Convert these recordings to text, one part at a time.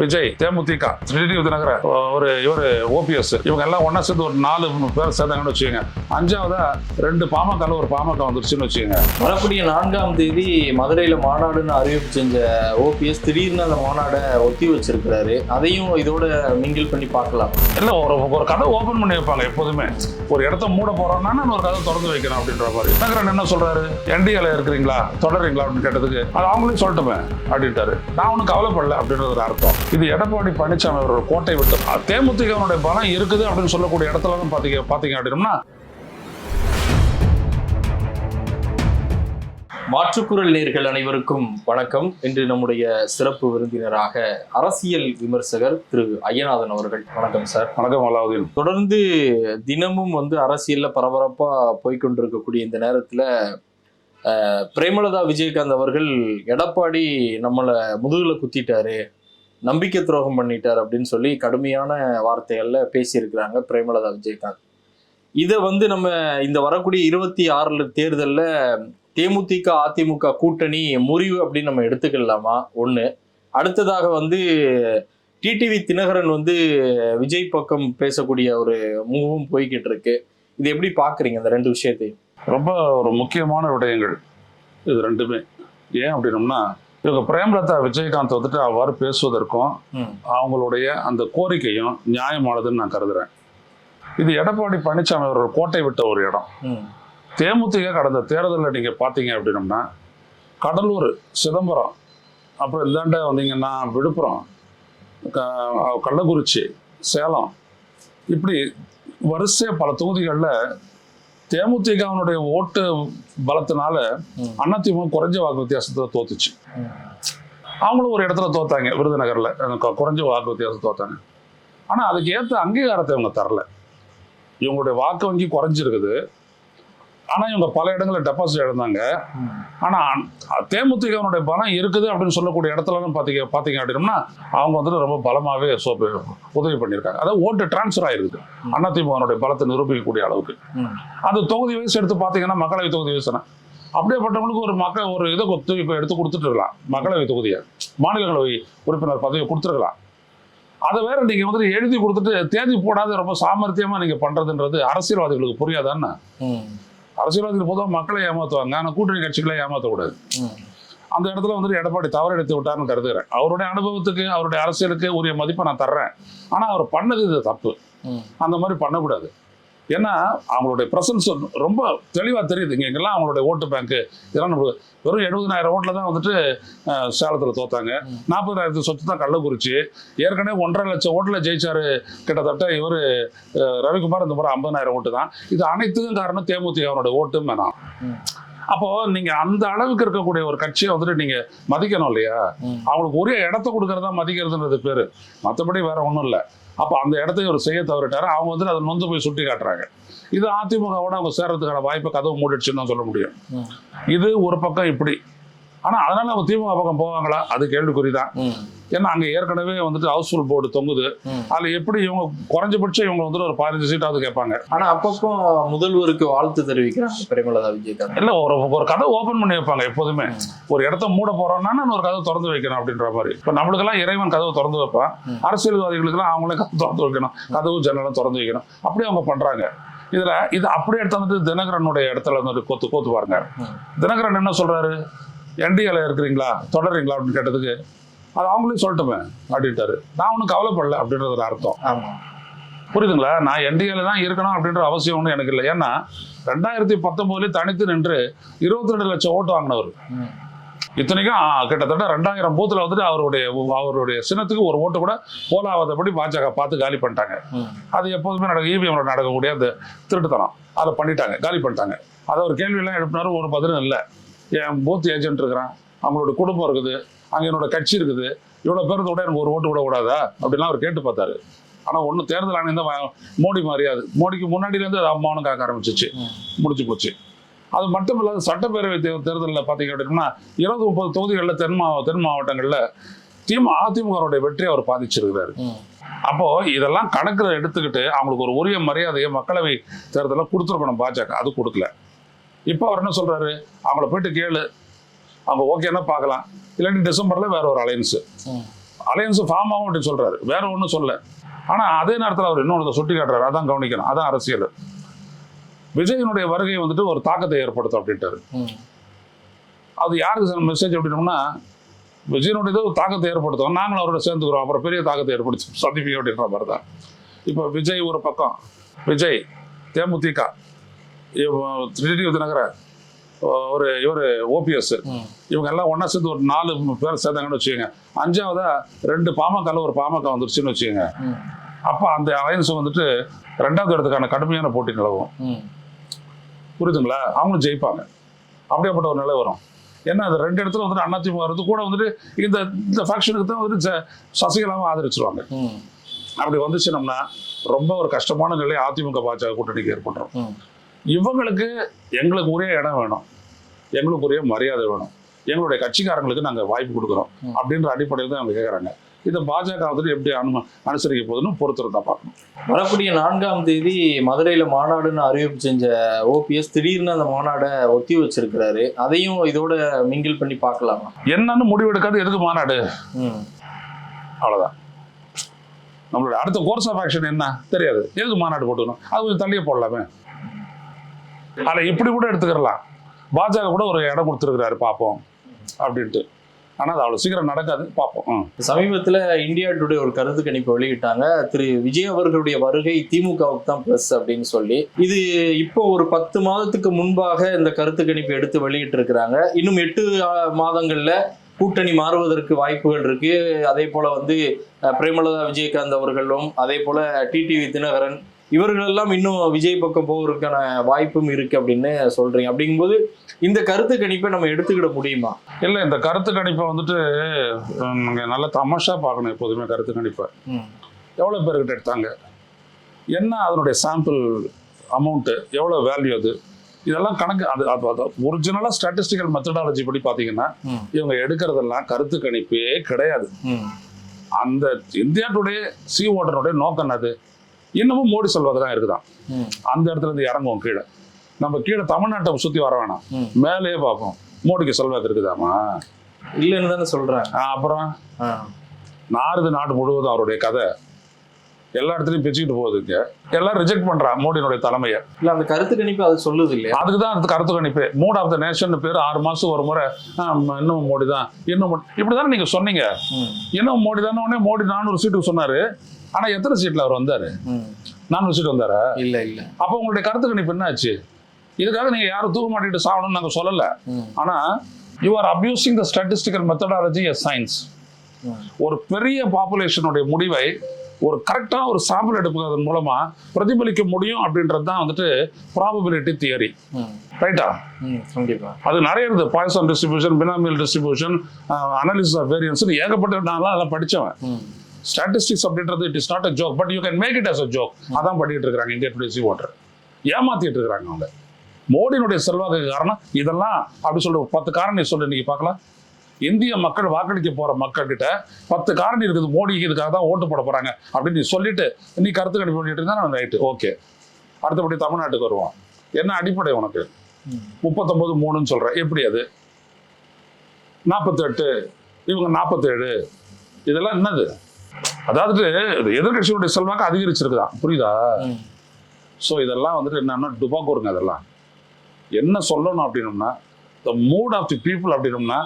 விஜய் தேமுதிக TTV Dinakaran ஒரு இவர் OPS இவங்க எல்லாம் ஒண்ணா சேர்ந்து ஒரு நாலு பேர் சேர்ந்தாங்கன்னு வச்சுக்கோங்க. அஞ்சாவதா ரெண்டு பாமக ஒரு பாமக வந்துருச்சுன்னு வச்சுக்கோங்க. வரக்கூடிய நான்காம் தேதி மதுரையில மாநாடுன்னு அறிவிப்பு செஞ்ச ஓபிஎஸ் திடீர்னு அந்த மாநாடை ஒத்தி வச்சிருக்கிறாரு. அதையும் இதோட மிங்கிள் பண்ணி பார்க்கலாம். இல்ல ஒரு ஒரு கதை ஓபன் பண்ணி வைப்பாங்க எப்போதுமே. ஒரு இடத்த மூட போறோம்னா நான் ஒரு கதை திறந்து வைக்கணும் அப்படின்ற மாதிரி. தினகரன் என்ன சொல்றாரு? என்டிஏல இருக்கிறீங்களா? தொடர்றீங்களா அப்படின்னு கேட்டதுக்கு அது அவங்களே சொல்லட்டுமே அப்படின்ட்டாரு. நான் ஒன்றும் கவலைப்படல அப்படின்றது ஒரு அர்த்தம். இது எடப்பாடி பழனிசாமி அவர்கள் கோட்டை விட்டு தேமுதிகனுடைய பலம் இருக்குது அப்படின்னு சொல்லக்கூடிய இடத்துல தான் பாத்தீங்க பாத்தீங்க அப்படின்னா மாற்றுக்குரல் நேர்கள் அனைவருக்கும் வணக்கம். இன்று நம்முடைய சிறப்பு விருந்தினராக அரசியல் விமர்சகர் திரு ஐயநாதன் அவர்கள். வணக்கம் சார். வணக்கம் அலாவுதீன் தொடர்ந்து தினமும் வந்து அரசியல்ல பரபரப்பா போய்க்கொண்டிருக்கக்கூடிய இந்த நேரத்துல பிரேமலதா விஜயகாந்த் அவர்கள் எடப்பாடி நம்மளை முதுகுல குத்திட்டாரு. நம்பிக்கை துரோகம் பண்ணிட்டார் அப்படின்னு சொல்லி கடுமையான வார்த்தைகள்ல பேசியிருக்கிறாங்க பிரேமலதா விஜயகாந்த். இதை வந்து நம்ம இந்த வரக்கூடிய இருபத்தி ஆறுல தேர்தலில் தேமுதிக அதிமுக கூட்டணி முறிவு அப்படின்னு நம்ம எடுத்துக்கலாமா? ஒன்று அடுத்ததாக வந்து டிடிவி தினகரன் வந்து விஜய் பக்கம் பேசக்கூடிய ஒரு மூவும் போய்கிட்டு இருக்கு. இது எப்படி பார்க்குறீங்க இந்த ரெண்டு விஷயத்தையும்? ரொம்ப ஒரு முக்கியமான விடயங்கள் இது ரெண்டுமே. ஏன் அப்படின்னம்னா இவங்க பிரேமலதா விஜயகாந்த் வந்துட்டு அவ்வாறு பேசுவதற்கும் அவங்களுடைய அந்த கோரிக்கையும் நியாயமானதுன்னு நான் கருதுறேன். இது எடப்பாடி பழனிசாமி அவர்கள் கோட்டை விட்ட ஒரு இடம். தேமுதிக கடந்த தேர்தலில் நீங்கள் பார்த்தீங்க அப்படின்னம்னா கடலூர் சிதம்பரம் அப்புறம் இந்தாண்ட வந்தீங்கன்னா விழுப்புரம் கள்ளக்குறிச்சி சேலம் இப்படி வரிசையாக பல தொகுதிகளில் தேமுதிகவனுடைய ஓட்டு பலத்தினால ம். அதிமுக குறைஞ்ச வாக்கு வித்தியாசத்தை தோத்துச்சு. அவங்களும் ஒரு இடத்துல தோத்தாங்க விருதுநகர்ல. குறைஞ்ச வாக்கு வித்தியாசம் தோத்தாங்க. ஆனா அதுக்கு ஏற்ற அங்கீகாரத்தை இவங்க தரல. இவங்களுடைய வாக்கு வங்கி குறைஞ்சிருக்குது. ஆனால் இவங்க பல இடங்களில் டெபாசிட் இழந்தாங்க. ஆனால் ஆனா தேமுதிகனுடைய பலம் இருக்குது அப்படின்னு சொல்லக்கூடிய இடத்துலலாம் பார்த்தீங்க பார்த்தீங்க அப்படின்னா அவங்க வந்துட்டு ரொம்ப பலமாவே சோப்பு உதவி பண்ணியிருக்காங்க. அதாவது ஓட்டு டிரான்ஸ்ஃபர் ஆயிருக்குது. அதிமுகனுடைய பலத்தை நிரூபிக்கக்கூடிய அளவுக்கு. அந்த தொகுதி வயசு எடுத்து பார்த்தீங்கன்னா மக்களவை தொகுதி வயசுனா அப்படியேப்பட்டவங்களுக்கு ஒரு மக்கள் ஒரு இதை கொத்து இப்போ எடுத்து கொடுத்துட்டு இருக்கலாம் மக்களவை தொகுதியை. மாநிலங்களவை உறுப்பினர் பதவியை கொடுத்துருக்கலாம். அதை வேற நீங்க வந்துட்டு எழுதி கொடுத்துட்டு தேதி போடாத ரொம்ப சாமர்த்தியமா நீங்க பண்றதுன்றது அரசியல்வாதிகளுக்கு புரியாதான்னு? அரசியல்வாதிகள் பொதுவாக மக்களை ஏமாத்துவாங்க. ஆனால் கூட்டணி கட்சிகளை ஏமாற்றக்கூடாது ம். அந்த இடத்துல வந்துட்டு எடப்பாடி தவறு எடுத்து விட்டார்னு கருதுகிறேன். அவருடைய அனுபவத்துக்கு அவருடைய அரசியலுக்கு உரிய மதிப்பை நான் தர்றேன். ஆனால் அவர் பண்ணது இது தப்பு. அந்த மாதிரி பண்ணக்கூடாது. ஏன்னா அவங்களுடைய ப்ரெசன்ஸ் ரொம்ப தெளிவாக தெரியுது. இங்க எங்கெல்லாம் அவங்களுடைய ஓட்டு பேங்க்கு இதெல்லாம் நம்மளுக்கு வெறும் எழுபதாயிரம் ஓட்டில் தான் வந்துட்டு சேலத்தில் தோத்தாங்க. நாற்பதாயிரத்து சொத்து தான் கள்ளக்குறிச்சி ஏற்கனவே ஒன்றரை லட்சம் ஓட்டில் ஜெயிச்சாரு கிட்டத்தட்ட இவர் ரவிக்குமார் இந்த முறை ஐம்பதாயிரம் ஓட்டு தான். இது அனைத்துக்கும் காரணம் தேமுதிக அவருடைய ஓட்டும் வேணாம். அப்போ நீங்க அந்த அளவுக்கு இருக்கக்கூடிய ஒரு கட்சியை வந்துட்டு நீங்க மதிக்கணும் இல்லையா. அவங்களுக்கு உரிய இடத்த கொடுக்கறதா மதிக்கிறதுன்றது பேரு. மற்றபடி வேற ஒன்றும் இல்லை. அப்போ அந்த இடத்தை ஒரு செய்ய தவறிட்டாரு. அவங்க வந்துட்டு அதை நொந்து போய் சுட்டி காட்டுறாங்க. இது அதிமுகவோட அவங்க சேர்றதுக்கான வாய்ப்பை கதவு மூடிடுச்சுன்னு தான் சொல்ல முடியும். இது ஒரு பக்கம் இப்படி. ஆனா அதனால அவங்க திமுக பக்கம் போவாங்களா? அது கேள்விக்குறி தான். ஏன்னா அங்க ஏற்கனவே வந்துட்டு ஹவுஸ்ஃபுல் போர்டு தொங்குது. அதுல எப்படி இவங்க குறைஞ்சபட்சம் இவங்க வந்துட்டு ஒரு பதினஞ்சு சீட்டாவது கேட்பாங்க. ஆனா அப்பப்போ முதல்வருக்கு வாழ்த்து தெரிவிக்கிறாங்க பிரேமலதா விஜயகாந்த். இல்ல ஒரு ஒரு கதை ஓபன் பண்ணி வைப்பாங்க எப்போதுமே. ஒரு இடத்த மூட போறோம்னா ஒரு கதை திறந்து வைக்கணும் அப்படின்ற மாதிரி. இப்ப நம்மளுக்கெல்லாம் இறைவன் கதவு திறந்து வைப்பான். அரசியல்வாதிகளுக்கெல்லாம் அவங்களே கதவு திறந்து வைக்கணும். கதவு ஜன்னலும் திறந்து வைக்கணும். அப்படி அவங்க பண்றாங்க. இதுல இது அப்படியே எடுத்து வந்துட்டு தினகரனுடைய இடத்துல வந்துட்டு கோத்து கோத்து பாருங்க. தினகரன் என்ன சொல்றாரு? என்டிஏல இருக்கிறீங்களா? தொடர்றீங்களா அப்படின்னு கேட்டதுக்கு அது அவங்களே சொல்லட்டுமே அப்படின்ட்டாரு. நான் ஒன்றும் கவலைப்படல அப்படின்றது ஒரு அர்த்தம். ஆமா. புரியுதுங்களா? நான் என்டிஏல தான் இருக்கணும் அப்படின்ற அவசியம் ஒன்றும் எனக்கு இல்லை. ஏன்னா ரெண்டாயிரத்தி பத்தொன்பதுலேயே தனித்து நின்று இருபத்தி ரெண்டு லட்சம் ஓட்டு வாங்கினவர். இத்தனைக்கும் கிட்டத்தட்ட ரெண்டாயிரம் பூத்துல வந்துட்டு அவருடைய அவருடைய சின்னத்துக்கு ஒரு ஓட்டு கூட போலாவதபடி பாஜக பார்த்து காலி பண்ணிட்டாங்க. அது எப்போதுமே நடக்கும். இவிஎம்ல நடக்கக்கூடிய அந்த திருட்டுத்தனம். அதை பண்ணிட்டாங்க காலி பண்ணிட்டாங்க. அதை ஒரு கேள்வியெல்லாம் எழுப்பினாரு ஒரு பதிலும் இல்லை. என் பூத் ஏஜென்ட் இருக்கிறான். அவங்களோட குடும்பம் இருக்குது. அங்கே என்னோட கட்சி இருக்குது. இவ்வளோ பேருக்கு கூட எனக்கு ஒரு ஓட்டு விட கூடாதா அப்படிலாம் அவர் கேட்டு பார்த்தாரு. ஆனால் ஒன்றும் தேர்தல் ஆணையம் தான் மோடி மாதிரியாது மோடிக்கு முன்னாடியிலேருந்து அது அம்மாவும் காக்க ஆரம்பிச்சிச்சு. முடிச்சு போச்சு. அது மட்டும் இல்லாத சட்டப்பேரவை தேர்தலில் பார்த்தீங்க அப்படின்னா இருபது முப்பது தொகுதிகளில் தென் மாவ தென் மாவட்டங்களில் திமுக அதிமுகவுடைய வெற்றியை அவர் பாதிச்சிருக்கிறாரு. அப்போ இதெல்லாம் கணக்கில் எடுத்துக்கிட்டு அவங்களுக்கு ஒரு உரிய மரியாதையை மக்களவை தேர்தலில் கொடுத்துருக்கணும் பாஜக. அது கொடுக்கல. இப்போ அவர் என்ன சொல்றாரு? அவங்கள போயிட்டு கேளு. அவங்க ஓகேன்னா பார்க்கலாம். இல்லாட்டி டிசம்பர்ல வேற ஒரு அலையன்ஸு அலையன்ஸு அலையன்ஸ் ஃபார்ம் ஆகும் அப்படின்னு சொல்றாரு. வேற ஒன்றும் சொல்ல. ஆனால் அதே நேரத்தில் அவர் இன்னொன்று சுட்டி காட்டுறாரு. அதான் கவனிக்கணும். அதான் அரசியல். விஜயனுடைய வருகை வந்துட்டு ஒரு தாக்கத்தை ஏற்படுத்தும் அப்படின்ட்டாரு. அது யாருக்கு மெசேஜ் அப்படின்னோம்னா விஜயனுடையது ஒரு தாக்கத்தை ஏற்படுத்தும். நாங்களும் அவரோட சேர்ந்துக்கிறோம். அப்புறம் பெரிய தாக்கத்தை ஏற்படுத்தி சந்திப்பி அப்படின்ற மாதிரி தான். இப்போ விஜய் ஒரு பக்கம். விஜய் தேமுதிக இவ- டிடிவி தினகரன் ஒரு இவர் ஓபிஎஸ். இவங்க எல்லாம் ஒன்றா சேர்ந்து ஒரு நாலு பேர் சேர்ந்தாங்கன்னு வச்சுக்கோங்க அஞ்சாவதா ரெண்டு பாமக ஒரு பாமக வந்துருச்சுன்னு வச்சுக்கோங்க. அப்போ அந்த அலையன்ஸ் வந்துட்டு ரெண்டாவது இடத்துக்கான கடுமையான போட்டி நிலவும். புரியுதுங்களா அவங்களும் ஜெயிப்பாங்க அப்படியேப்பட்ட ஒரு நிலை வரும் ஏன்னா அது ரெண்டு இடத்துல வந்துட்டு அதிமுக வரது கூட வந்துட்டு இந்த இந்த ஃபேக்ஷனுக்கு தான் வந்துட்டு சசிகலாவும் ஆதரிச்சிருவாங்க. அப்படி வந்துச்சுனோம்னா ரொம்ப ஒரு கஷ்டமான நிலை அதிமுக பாஜக கூட்டணிக்கு ஏற்பட்டுரும் ம். இவங்களுக்கு எங்களுக்கு உரிய இடம் வேணும். எங்களுக்கு உரிய மரியாதை வேணும். எங்களுடைய கட்சிக்காரங்களுக்கு நாங்கள் வாய்ப்பு கொடுக்குறோம். அப்படின்ற அடிப்படையில் தான் அவங்க கேட்குறாங்க இதை பாஜக வந்துட்டு எப்படி அனு அனுசரிக்க போகுதுன்னு பொறுத்திருந்தா பார்க்கணும். வரக்கூடிய நான்காம் தேதி மதுரையில மாநாடுன்னு அறிவிப்பு செஞ்ச ஓபிஎஸ் திடீர்னு அந்த மாநாடை ஒத்தி வச்சிருக்கிறாரு. அதையும் இதோட மிங்கிள் பண்ணி பார்க்கலாமா? என்னன்னு முடிவெடுக்காது எதுக்கு மாநாடு. அவ்வளோதான் நம்மளோட அடுத்த கோர்ஸ் ஆஃப் ஆக்ஷன் என்ன? தெரியாது. எதுக்கு மாநாடு போட்டுக்கணும்? அது கொஞ்சம் தள்ளியே போடலாமே. அதில் இப்படி கூட எடுத்துக்கிறலாம். பாஜக கூட ஒரு இடம் கொடுத்துருக்கிறாரு பார்ப்போம் அப்படின்ட்டு. ஆனால் அது அவ்வளோ சீக்கிரம் நடக்காது பார்ப்போம் சமீபத்தில் இந்தியா டுடே ஒரு கருத்து கணிப்பு வெளியிட்டாங்க. திரு. விஜய் அவர்களுடைய வருகை திமுகவுக்கு தான் ப்ளஸ் அப்படின்னு சொல்லி. இது இப்போ ஒரு பத்து மாதத்துக்கு முன்பாக இந்த கருத்து கணிப்பு எடுத்து வெளியிட்டு இருக்கிறாங்க இன்னும் எட்டு மாதங்களில் கூட்டணி மாறுவதற்கு வாய்ப்புகள் இருக்கு. அதே போல வந்து பிரேமலதா விஜயகாந்த் அவர்களும் அதே போல டிடிவி தினகரன் இவர்கள் எல்லாம் இன்னும் விஜய் பக்கம் போவதற்கான வாய்ப்பும் இருக்கு அப்படின்னு சொல்றீங்க. அப்படிங்கும்போது இந்த கருத்து கணிப்பை நம்ம எடுத்துக்கிட முடியுமா? இல்லை இந்த கருத்து கணிப்பை வந்துட்டு நீங்கள் நல்ல தமாஷா பார்க்கணும் எப்போதுமே கருத்து கணிப்பை. எவ்வளோ பேர்கிட்ட எடுத்தாங்க? என்ன அதனுடைய சாம்பிள் அமௌண்ட்டு எவ்வளோ வேல்யூ அது? இதெல்லாம் கணக்கு அது அது அது ஒரிஜினலாக ஸ்டாட்டிஸ்டிக்கல் மெத்தடாலஜி படி பார்த்தீங்கன்னா. இவங்க எடுக்கிறதெல்லாம் கருத்து கணிப்பே கிடையாது. அந்த இந்தியா டுடே சி ஓட்டனுடைய நோக்கம் என்னது இன்னமும் மோடி சொல்வது தான் இருக்குதான். அந்த இடத்துல இருந்து இறங்குவோம் கீழே. நம்ம கீழே தமிழ்நாட்டை சுற்றி வர வேணாம். மேலேயே பார்ப்போம். மோடிக்கு செல்வாக்கு இருக்குதாமா? இல்லைன்னு தானே ஆ, அப்புறம்? ஆ. நாறுது நாடு முழுவதும் அவருடைய கதை. எல்லா இடத்துலையும் பிச்சுக்கிட்டு போகுதுங்க எல்லாம் ரிஜெக்ட் பண்றான் மோடியினுடைய தலைமையை. இல்ல அந்த கருத்து கணிப்பு அது சொல்லுது இல்லையா? அதுக்கு தான் அந்த கருத்து கணிப்பு. மூட் ஆஃப் த நேஷன் பேர் ஆறு மாசம் ஒரு முறை இன்னும் மோடி தான் இன்னும் இப்படி தானே நீங்க சொன்னீங்க. இன்னும் மோடி தானே உடனே மோடி நானூறு சீட்டுக்கு சொன்னாரு. ஆனா எத்தனை சீட்ல அவர் வந்தாரு. நானூறு சீட் வந்தாரா இல்ல இல்ல அப்போ உங்களுடைய கருத்து கணிப்பு என்ன ஆச்சு இதுக்காக நீங்க யாரும் தூக்க மாட்டிட்டு சாகணும்னு நாங்க சொல்லல. ஆனா you are abusing the statistical methodology as science. ஒரு பெரிய பாப்புலேஷனுடைய முடிவை ஒரு கரெக்டான ஒரு சாம்பிள் எடுப்பதன் மூலமா பிரதிபலிக்க முடியும் அப்படின்றது தான் வந்துட்டு ப்ராபபிலிட்டி தியரி. ரைட்டா. கண்டிப்பா அது நிறைய இருக்குது Poisson distribution binomial distribution analysis of variance ஏகப்பட்ட நான்லாம் அதெல்லாம் படிச்சவன் ம். ஸ்டாட்டிஸ்டிக்ஸ் அப்படின்றது it is not a joke but you can make it as a joke அதான் பண்ணிட்டு இருக்காங்க இந்தியா டுடே சி வாட்டர் ஏமாத்திட்டு இருக்கிறாங்க அவங்க. மோடியினுடைய செல்வாக்கு காரணம் இதெல்லாம் அப்படி சொல்ற பத்து காரணம் சொல்லு இன்னைக்கு பார்க்கலாம். இந்திய மக்கள் வாக்களிக்க போற மக்கள் கிட்ட பத்து காரணி இருக்குது மோடிக்கு இதுக்காக தான் ஓட்டு போட போறாங்க அப்படின்னு நீ சொல்லிட்டு நீ கருத்து கணிப்பு பண்ணிட்டு இருந்தா ரைட்டு ஓகே அடுத்தபடி தமிழ்நாட்டுக்கு வருவோம். என்ன அடிப்படை உனக்கு? ம். முப்பத்தொன்பது மூணுன்னு சொல்ற எப்படி அது? நாற்பத்தெட்டு இவங்க நாற்பத்தேழு இதெல்லாம் என்னது? அதாவது எதிர்கட்சியுடைய செல்வாக்கு அதிகரிச்சிருக்குதான் புரியுதா. ஸோ இதெல்லாம் வந்துட்டு என்னன்னா டுபாக்கூருங்க அதெல்லாம் என்ன சொல்லணும் அப்படின்னோம்னா the mood of the people அப்படின்னோம்னா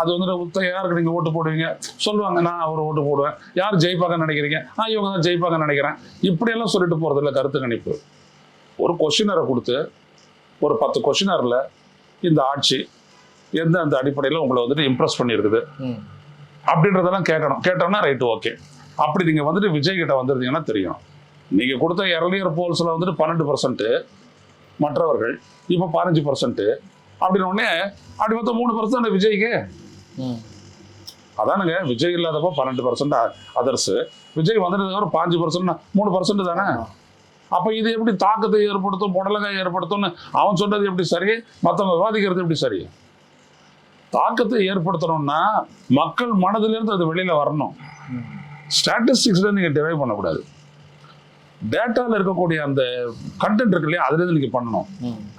அது வந்துட்டு யாருக்கு நீங்கள் ஓட்டு போடுவீங்க? சொல்லுவாங்க நான் அவர் ஓட்டு போடுவேன். யார் ஜெயிப்பாங்கன்னு நினைக்கிறீங்க? ஆ இவங்க தான் ஜெயிப்பாங்கன்னு நினைக்கிறேன். இப்படியெல்லாம் சொல்லிட்டு போகிறது இல்லை கருத்து கணிப்பு. ஒரு கொஷினரை கொடுத்து ஒரு பத்து கொஷினரில் இந்த ஆட்சி எந்த அந்த அடிப்படையில் உங்களை வந்துட்டு இம்ப்ரெஸ் பண்ணியிருக்குது. அப்படின்றதெல்லாம் கேட்கணும். கேட்டோம்னா ரைட்டு ஓகே. அப்படி நீங்கள் வந்துட்டு விஜய் கிட்ட வந்திருந்தீங்கன்னா தெரியும். நீங்கள் கொடுத்த இரலியர் போல்ஸில் வந்துட்டு பன்னெண்டு பர்சன்ட்டு மற்றவர்கள் இப்போ பதினஞ்சு பர்சன்ட்டு அப்படின்னு உடனே அப்படி பார்த்தா மூணு பர்சன்ட் விஜய்க்கு. அதானுங்க விஜய் இல்லாதப்போ பன்னெண்டு பர்சன்ட் அதர்ஸ். விஜய் வந்ததுக்கப்புறம் பாஞ்சு பர்சன்ட் மூணு பர்சன்ட் தானே? அப்போ இது எப்படி தாக்கத்தை ஏற்படுத்தும் புடலங்காய் ஏற்படுத்தும்னு அவன் சொன்னது எப்படி சரி? மற்றவங்க விவாதிக்கிறது எப்படி சரி? தாக்கத்தை ஏற்படுத்தணும்னா மக்கள் மனதிலிருந்து அது வெளியில வரணும். ஸ்டாட்டிஸ்டிக்ஸ்ல நீங்க டிரைவ் பண்ணக்கூடாது. டேட்டால இருக்கக்கூடிய அந்த கண்டென்ட் இருக்கு இல்லையா அதுலேருந்து நீங்க பண்ணணும்.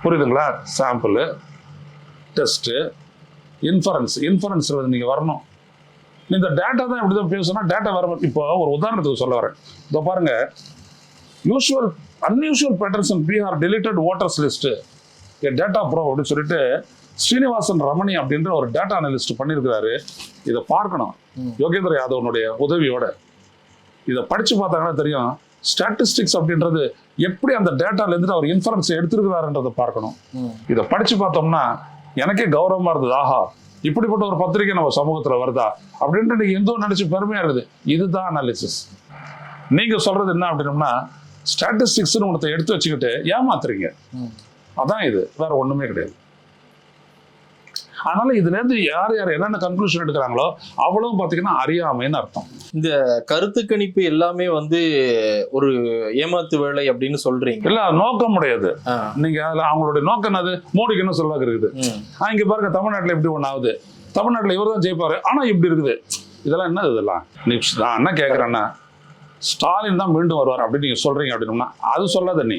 புரியுதுங்களா? சாம்பிள் டெஸ்ட்டு இன்ஃபரன்ஸ் இன்ஃபரன்ஸ் நீங்க வரணும். இந்த டேட்டா தான் இப்படி தான் பேசுனா டேட்டா வர இப்போ ஒரு உதாரணத்துக்கு சொல்ல வரேன். இதோ பாருங்க usual unusual patterns in Bihar deleted voters list data bro அப்படின்னு சொல்லிட்டு ஸ்ரீனிவாசன் ரமணி அப்படின்ற ஒரு டேட்டா அனலிஸ்ட் பண்ணியிருக்கிறாரு இதை பார்க்கணும். யோகேந்திர யாதவனுடைய உதவியோட. இதை படிச்சு பார்த்தாங்கன்னா தெரியும். ஸ்டாட்டிஸ்டிக்ஸ் அப்படின்றது எப்படி அந்த டேட்டால இருந்து அவர் இன்ஃபரன்ஸ் எடுத்திருக்கிறாருன்றதை பார்க்கணும். இதை படிச்சு பார்த்தோம்னா எனக்கே கௌரவமா இருந்தது. ஆஹா இப்படிப்பட்ட ஒரு பத்திரிகை நம்ம சமூகத்துல வருதா? அப்படின்ட்டு நீங்க எந்தோ நினைச்சு பெருமையா இருக்குது. இதுதான் அனாலிசிஸ் நீங்க சொல்றது என்ன அப்படின்னம்னா ஸ்டாட்டிஸ்டிக்ஸ்னு ஒன்றத்தை எடுத்து வச்சுக்கிட்டு ஏமாத்துறீங்க. அதான் இது. வேற ஒண்ணுமே கிடையாது. அதனால இதுல இருந்து யார் யார் என்னென்ன கன்க்ளூஷன் எடுக்கிறாங்களோ அவ்வளவும் பாத்தீங்கன்னா அறியாமைன்னு அர்த்தம். கருத்து கணிப்பு எல்லாமே வந்து ஒரு ஏமாத்து வேலை அப்படின்னு சொல்றீங்க. இல்ல நோக்கம் முடியாது ஆ. நீங்க அதுல அவங்களுடைய நோக்கம் என்னது? மோடிக்கு என்ன சொல்லுவாங்க இருக்குது. இங்க பாருங்க தமிழ்நாட்டுல இப்படி ஒண்ணு ஆகுது. தமிழ்நாட்டுல இவர் தான் ஜெயிப்பாரு. ஆனா இப்படி இருக்குது. இதெல்லாம் என்ன இதெல்லாம்? நான் என்ன கேட்கறேன்னா ஸ்டாலின் தான் மீண்டும் வருவார் அப்படின்னு நீங்க சொல்றீங்க அப்படின்னா அது சொல்லாத நீ.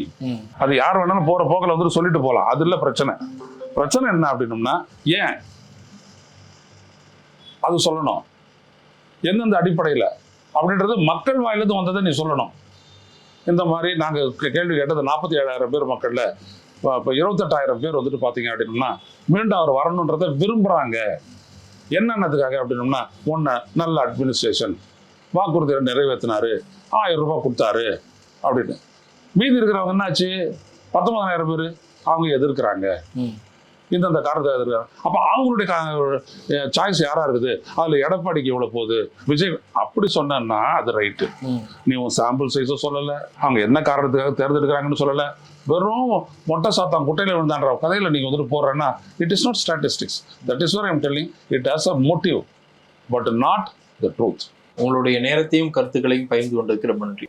அது யார் வேணாலும் போற போக்கில் வந்துட்டு சொல்லிட்டு போகலாம் அது இல்ல பிரச்சனை. பிரச்சனை என்ன அப்படின்னம்னா ஏன்? அது சொல்லணும். எந்தெந்த அடிப்படையில்? அப்படின்றது மக்கள் வாயிலிருந்து வந்ததை நீ சொல்லணும். இந்த மாதிரி நாங்கள் கேள்வி கேட்டது நாற்பத்தி ஏழாயிரம் பேர் மக்களில் இப்போ இருபத்தெட்டாயிரம் பேர் வந்துட்டு பார்த்தீங்க அப்படின்னம்னா மீண்டும் அவர் வரணுன்றதை விரும்புகிறாங்க என்னென்னதுக்காக அப்படின்னம்னா ஒன்று நல்ல அட்மினிஸ்ட்ரேஷன் வாக்குறுதியை நிறைவேற்றினாரு ஆயிரம் ரூபாய் கொடுத்தாரு. அப்படின்னு. மீதி இருக்கிறவங்க என்னாச்சு? பத்தொன்பதாயிரம் பேர். அவங்க எதிர்க்கிறாங்க. ம். இந்தந்த காரணத்தை எதிர்க்கிறாங்க அப்போ அவங்களுடைய சாய்ஸ் யாரா இருக்குது? அதில் எடப்பாடிக்கு எவ்வளோ போகுது? விஜய் அப்படி சொன்னேன்னா அது ரைட்டு. நீ உன் சாம்பிள் சைஸும் சொல்லலை. அவங்க என்ன காரணத்துக்காக தேர்ந்தெடுக்கிறாங்கன்னு சொல்லலை. வெறும் மொட்டை சாத்தான் குட்டையில் விழுந்தான்ற கதையில் நீங்கள் வந்துட்டு போடுறேன்னா it is not statistics that is what I'm telling it has a motive but not the truth உங்களுடைய நேரத்தையும் கருத்துக்களையும் பகிர்ந்து கொண்டதுக்கு ரொம்ப நன்றி.